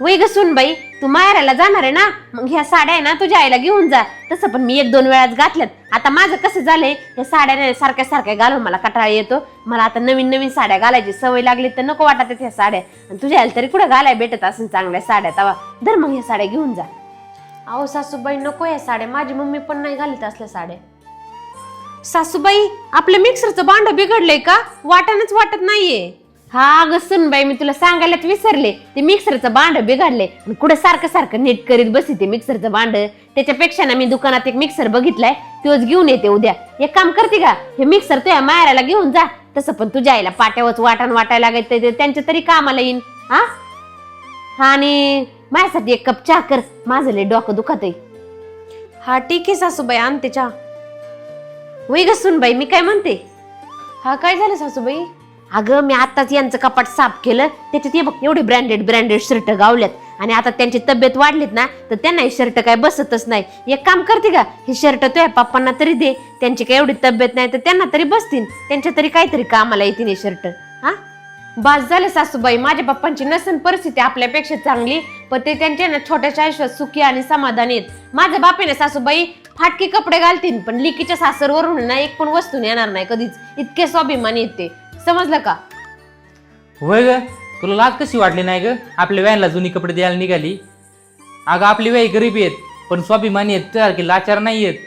वय ग बाई तू माहेराला जाणार आहे ना? मग ह्या साड्या आहे ना तुझ्या आईला घेऊन जा. तसं पण मी एक दोन वेळाच घातल्यात. आता माझं कसं झालंय या साड्या सारख्या सारख्या घालून मला कटाळा येतो. मला आता नवीन नवीन साड्या घालायची सवय लागली तर नको वाटत ह्या साड्या. आणि तुझ्या आईला तरी कुठं घालाय भेटत असेल चांगल्या साड्या तवा? धर मग ह्या साड्या घेऊन जा. अहो सासूबाई नको या साड्या. माझी मम्मी पण नाही घालत असल्या साड्या. सासूबाई आपलं मिक्सरचं भांड बिघडलंय का? वाटणच वाटत नाहीये. हा अगं सुनबाई मी तुला सांगायलाच विसरले. ते मिक्सरचं भांड बिघडले. आणि कुठं सारखं सारखं नीट करीत बसी ते मिक्सरचं भांड. त्याच्यापेक्षा ना मी दुकानात एक मिक्सर बघितलाय. तोच घेऊन येते उद्या. एक काम करते का? हे मिक्सर तुझ्या मायराला घेऊन जा. तसं पण तुझ्या आईला पाट्यावरच वाटण वाटायला लागायचं ते त्यांच्या तरी कामाला येईन. हा? हा आणि माझ्यासाठी एक कप चहा कर. माझं लय डोकं दुखत आहे हा ठीक आहे सासूबाई आणते चहा. वय ग सुनबाई मी काय म्हणते? हा काय झालं सासूबाई? अगं मी आताच यांचं कपाट साफ केलं. त्याच्यात हे बघ एवढे ब्रँडेड ब्रँडेड शर्ट गावल्यात. आणि आता त्यांची तब्येत वाढलीत ना तर त्यांना हे शर्ट काय बसतच नाही. एक काम करते का हे शर्ट तुझ्या पप्पांना तरी दे. त्यांची काय एवढी तब्येत नाही तर त्यांना तरी बसतील त्यांच्या तरी काहीतरी कामाला येतील हे शर्ट हा? बास झाले सासूबाई माझ्या पप्पांची नसन परिस्थिती आपल्यापेक्षा चांगली पण ते त्यांच्या ना छोट्याच्या आयुष्यात सुखी आणि समाधानी आहेत. माझ्या बापीने सासूबाई फाटके कपडे घालतील पण लिकीच्या सासरवरून ना एक पण वस्तू येणार नाही कधीच. इतके स्वाभिमानी येते समजलं का? होय ग तुला लाज कशी वाटली नाही ग? आपल्या वॅनला जुनी कपडे द्यायला निघाली. अगं आपली वय गरीबी आहेत पण स्वाभिमानी आहेत तुझ्यासारखी लाचार नाही आहेत.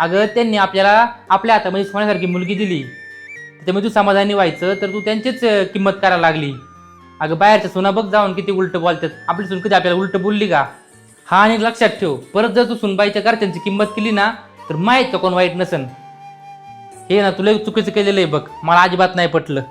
अगं त्यांनी आपल्याला आपल्या हातामध्ये सोन्यासारखी मुलगी दिली. त्याच्यामुळे तू समाधानी व्हायचं तर तू त्यांचीच अं, किंमत करायला लागली. अगं बाहेरच्या सुना बघ जाऊन किती उलट बोलतात. आपली सून कधी आपल्याला उलट बोलली का? हा आणि लक्षात ठेव परत जर तू सुनबाईच्या घरच्यांची किंमत केली ना तर माहीत का कोण वाईट नसन? हे ना तुला चुकीचं केलेलं आहे बघ. मला अजिबात नाही पटलं.